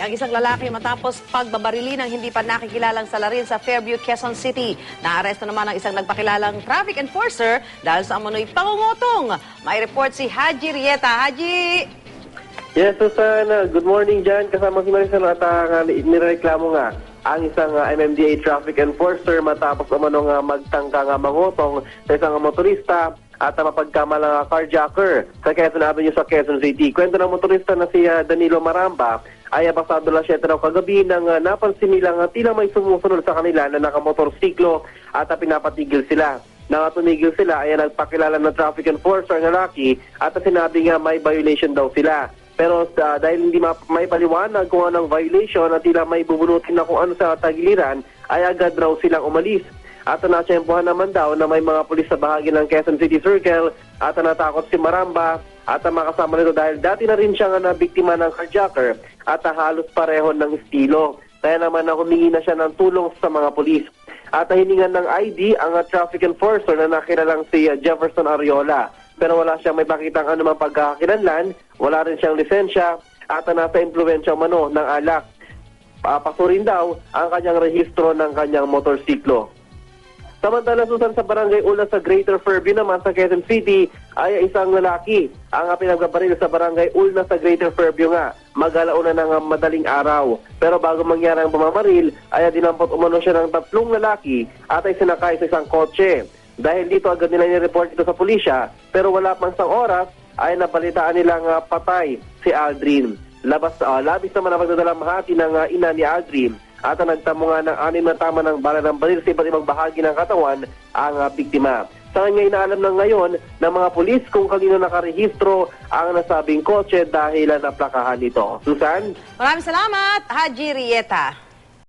Namatay ang isang lalaki matapos pagbabarili ng hindi pa nakikilalang salarin sa Fairview, Quezon City. Naaresto naman ang isang nagpakilalang traffic enforcer dahil sa amonoy pangungutong. May report si Haji Rieta. Haji! Yes, Susan. uh, Good morning dyan. Kasama si Maricel at uh, nireklamo nga ang isang uh, MMDA traffic enforcer matapos umano nga magtangka nga mangutong sa isang motorista at uh, mapagkamalang carjacker sa Quezon Avenue sa Quezon City. Kwento ng motorista na si uh, Danilo Maramba ay pasado lang 7 raw kagabi nang uh, napansin nilang uh, tila may sumusunod sa kanila na nakamotorsiklo at uh, pinapatigil sila. Nang tumigil sila ay nagpakilala ng traffic enforcer ng lalaki at sinabi nga may violation daw sila. Pero uh, dahil hindi ma- may paliwanag kung anong violation at tila may bubunutin na kung ano sa tagiliran, ay agad raw silang umalis. At natsyempohan naman daw na may mga pulis sa bahagi ng Quezon City Circle at natakot si Maramba at ang makasama nito dahil dati na rin siya nga na biktima ng carjacker at halos pareho ng estilo. Kaya naman na humingi na siya ng tulong sa mga pulis. At hiningan ng ID ang traffic enforcer na nakilalang si Jefferson Ariola. Pero wala siyang may pakitang anumang pagkakakilanlan, wala rin siyang lisensya at nasa impluensya mano ng alak. Papasurin daw ang kanyang rehistro ng kanyang motorsiklo. Samantala susan sa barangay Ula sa Greater Fairview naman sa Quezon City ay isang lalaki ang pinagbabaril sa barangay Ulna sa Greater Fairview nga. Magalauna ng madaling araw. Pero bago mangyari ang pamamaril ay dinampot umano siya ng tatlong lalaki at ay sinakay sa isang kotse. Dahil dito agad nila ni-report ito sa pulisya pero wala pang isang oras ay napalitaan nilang ah, patay si Aldrin. Labas, uh, labis naman ang pagdadalamhati ng ah, ina ni Aldrin at nagtamo nga ng anim na tama ng bala ng baril sa iba't ibang bahagi ng katawan ang ah, biktima. Sa kanya inaalam na ngayon ng mga pulis kung kanino nakarehistro ang nasabing kotse dahil naplakahan nito. Susan? Maraming salamat, Haji Rieta.